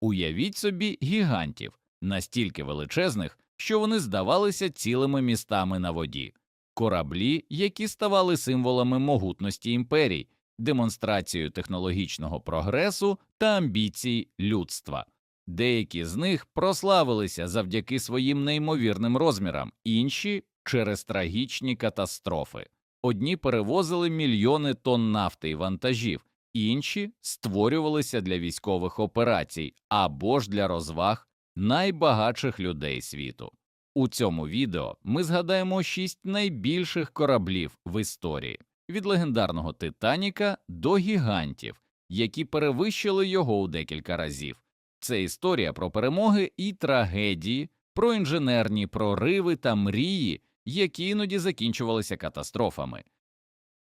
Уявіть собі гігантів, настільки величезних, що вони здавалися цілими містами на воді, кораблі, які ставали символами могутності імперій, демонстрацією технологічного прогресу та амбіцій людства. Деякі з них прославилися завдяки своїм неймовірним розмірам, інші через трагічні катастрофи. Одні перевозили мільйони тонн нафти і вантажів, інші створювалися для військових операцій або ж для розваг найбагатших людей світу. У цьому відео ми згадаємо шість найбільших кораблів в історії від легендарного Титаніка до гігантів, які перевищили його у декілька разів. Це історія про перемоги і трагедії, про інженерні прориви та мрії, які іноді закінчувалися катастрофами.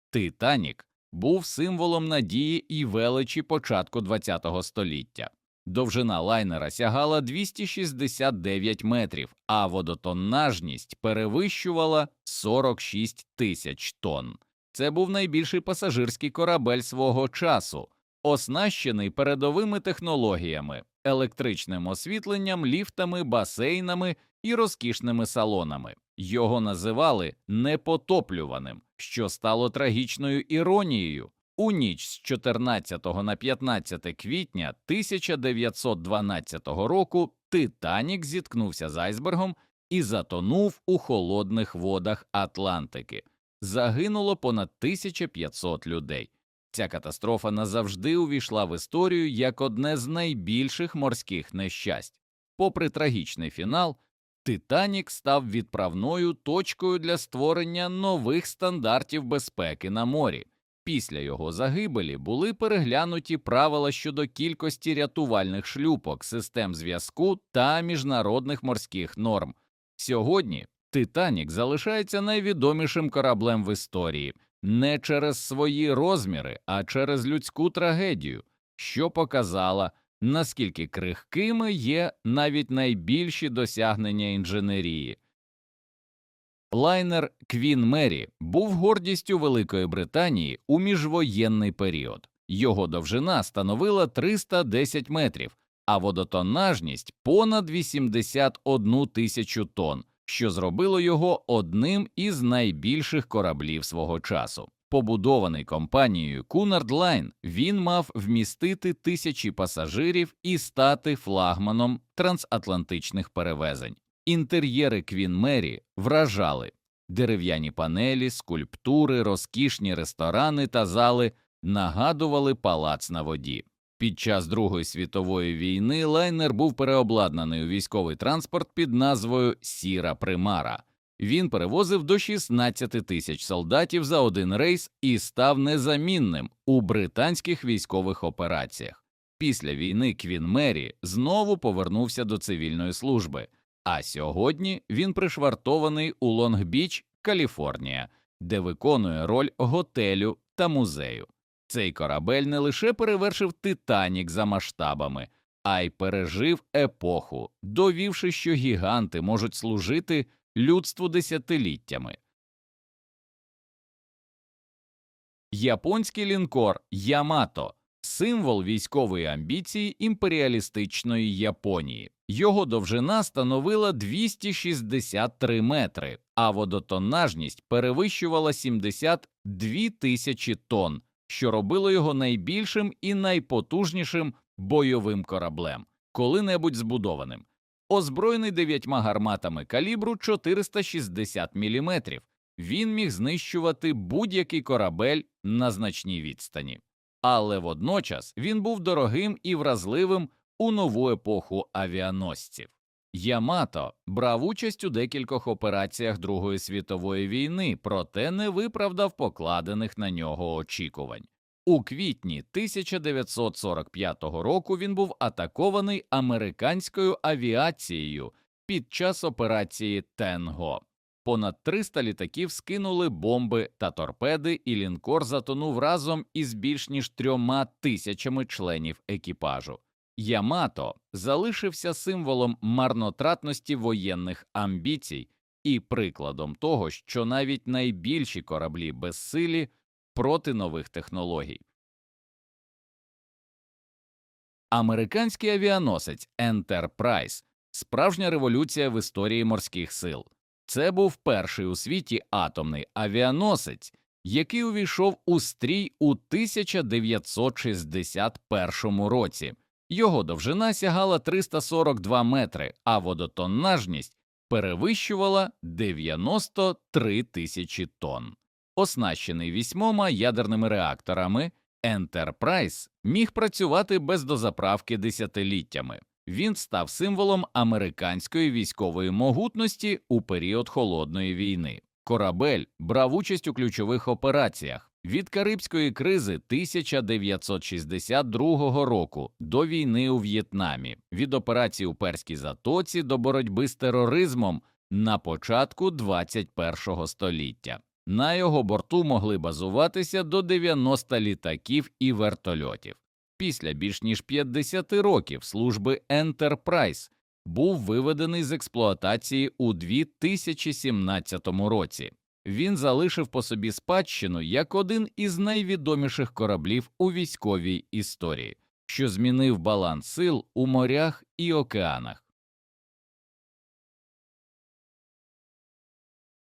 Титанік був символом надії і величі початку ХХ століття. Довжина лайнера сягала 269 метрів, а водотоннажність перевищувала 46 тисяч тонн. Це був найбільший пасажирський корабель свого часу, оснащений передовими технологіями, електричним освітленням, ліфтами, басейнами і розкішними салонами. Його називали непотоплюваним, що стало трагічною іронією. У ніч з 14 на 15 квітня 1912 року Титанік зіткнувся з айсбергом і затонув у холодних водах Атлантики. Загинуло понад 1500 людей. Ця катастрофа назавжди увійшла в історію як одне з найбільших морських нещасть. Попри трагічний фінал, Титанік став відправною точкою для створення нових стандартів безпеки на морі. Після його загибелі були переглянуті правила щодо кількості рятувальних шлюпок, систем зв'язку та міжнародних морських норм. Сьогодні Титанік залишається найвідомішим кораблем в історії не через свої розміри, а через людську трагедію, що показала, наскільки крихкими є навіть найбільші досягнення інженерії. Лайнер Квін Мері був гордістю Великої Британії у міжвоєнний період. Його довжина становила 310 метрів, а водотоннажність понад 81 тисячу тонн, що зробило його одним із найбільших кораблів свого часу. Побудований компанією Cunard Line, він мав вмістити тисячі пасажирів і стати флагманом трансатлантичних перевезень. Інтер'єри Квін Мері вражали дерев'яні панелі, скульптури, розкішні ресторани та зали нагадували палац на воді. Під час Другої світової війни лайнер був переобладнаний у військовий транспорт під назвою Сіра Примара. Він перевозив до 16 тисяч солдатів за один рейс і став незамінним у британських військових операціях. Після війни Квін Мері знову повернувся до цивільної служби. А сьогодні він пришвартований у Лонг-Біч, Каліфорнія, де виконує роль готелю та музею. Цей корабель не лише перевершив Титанік за масштабами, а й пережив епоху, довівши, що гіганти можуть служити людству десятиліттями. Японський лінкор Ямато символ військової амбіції імперіалістичної Японії. Його довжина становила 263 метри, а водотоннажність перевищувала 72 тисячі тонн, що робило його найбільшим і найпотужнішим бойовим кораблем, коли-небудь збудованим. Озброєний дев'ятьма гарматами калібру 460 мм, він міг знищувати будь-який корабель на значній відстані але водночас він був дорогим і вразливим у нову епоху авіаносців. Ямато брав участь у декількох операціях Другої світової війни, проте не виправдав покладених на нього очікувань. У квітні 1945 року він був атакований американською авіацією під час операції Тенго. Понад 300 літаків скинули бомби та торпеди, і лінкор затонув разом із більш ніж трьома тисячами членів екіпажу. Ямато залишився символом марнотратності воєнних амбіцій і прикладом того, що навіть найбільші кораблі безсилі проти нових технологій. Американський авіаносець Enterprise – справжня революція в історії морських сил. Це був перший у світі атомний авіаносець, який увійшов у стрій у 1961 році. Його довжина сягала 342 метри, а водотоннажність перевищувала 93 тисячі тонн. Оснащений вісьмома ядерними реакторами, Enterprise міг працювати без дозаправки десятиліттями. Він став символом американської військової могутності у період холодної війни. Корабель брав участь у ключових операціях від Карибської кризи 1962 року до війни у В'єтнамі, від операції у Перській затоці до боротьби з тероризмом на початку 21 століття. На його борту могли базуватися до 90 літаків і вертольотів. Після більш ніж 50 років служби Enterprise був виведений з експлуатації у 2017 році. Він залишив по собі спадщину як один із найвідоміших кораблів у військовій історії, що змінив баланс сил у морях і океанах.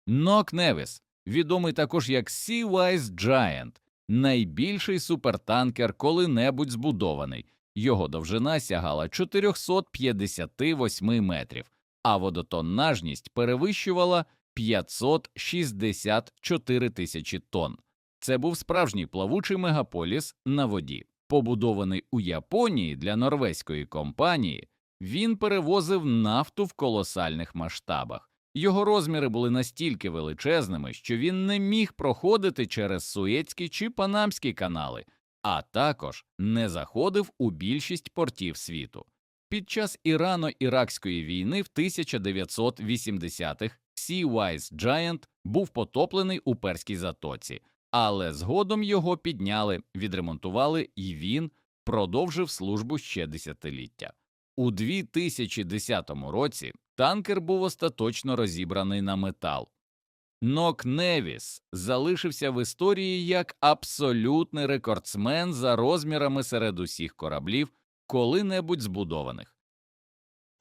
Нок Невіс, відомий також як Sea-Wise Giant, найбільший супертанкер коли-небудь збудований. Його довжина сягала 458 метрів, а водотоннажність перевищувала 564 тисячі тонн. Це був справжній плавучий мегаполіс на воді. Побудований у Японії для норвезької компанії, він перевозив нафту в колосальних масштабах. Його розміри були настільки величезними, що він не міг проходити через Суецькі чи Панамські канали, а також не заходив у більшість портів світу. Під час Ірано-Іракської війни в 1980-х Sea-Wise Giant був потоплений у перській затоці, але згодом його підняли, відремонтували, і він продовжив службу ще десятиліття. У 2010 році танкер був остаточно розібраний на метал. Нок Невіс залишився в історії як абсолютний рекордсмен за розмірами серед усіх кораблів, коли-небудь збудованих.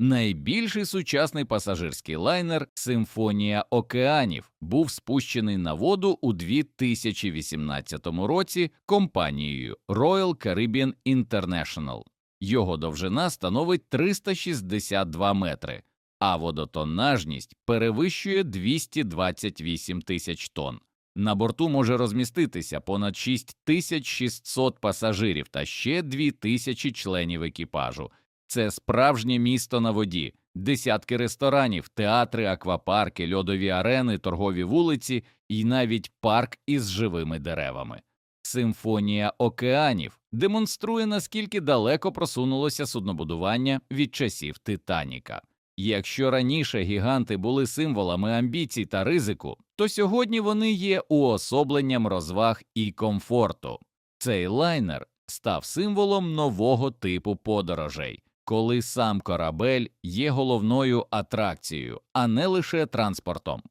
Найбільший сучасний пасажирський лайнер Симфонія океанів був спущений на воду у 2018 році компанією Royal Caribbean International. Його довжина становить 362 метри, а водотоннажність перевищує 228 тисяч тонн. На борту може розміститися понад 6600 пасажирів та ще 2000 членів екіпажу. Це справжнє місто на воді, десятки ресторанів, театри, аквапарки, льодові арени, торгові вулиці і навіть парк із живими деревами. Симфонія океанів демонструє, наскільки далеко просунулося суднобудування від часів Титаніка. Якщо раніше гіганти були символами амбіцій та ризику, то сьогодні вони є уособленням розваг і комфорту. Цей лайнер став символом нового типу подорожей, коли сам корабель є головною атракцією, а не лише транспортом.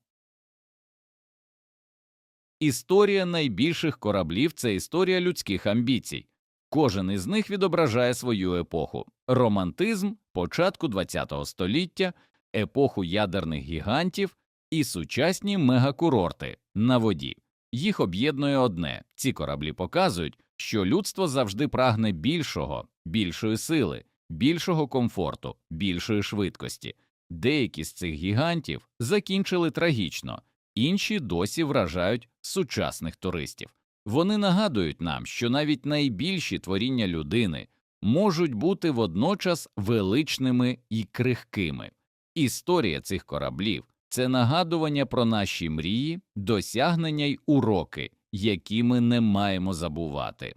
Історія найбільших кораблів це історія людських амбіцій. Кожен із них відображає свою епоху романтизм початку ХХ століття, епоху ядерних гігантів і сучасні мегакурорти на воді. Їх об'єднує одне ці кораблі показують, що людство завжди прагне більшого, більшої сили, більшого комфорту, більшої швидкості. Деякі з цих гігантів закінчили трагічно, інші досі вражають сучасних туристів. Вони нагадують нам, що навіть найбільші творіння людини можуть бути водночас величними і крихкими. Історія цих кораблів це нагадування про наші мрії, досягнення й уроки, які ми не маємо забувати.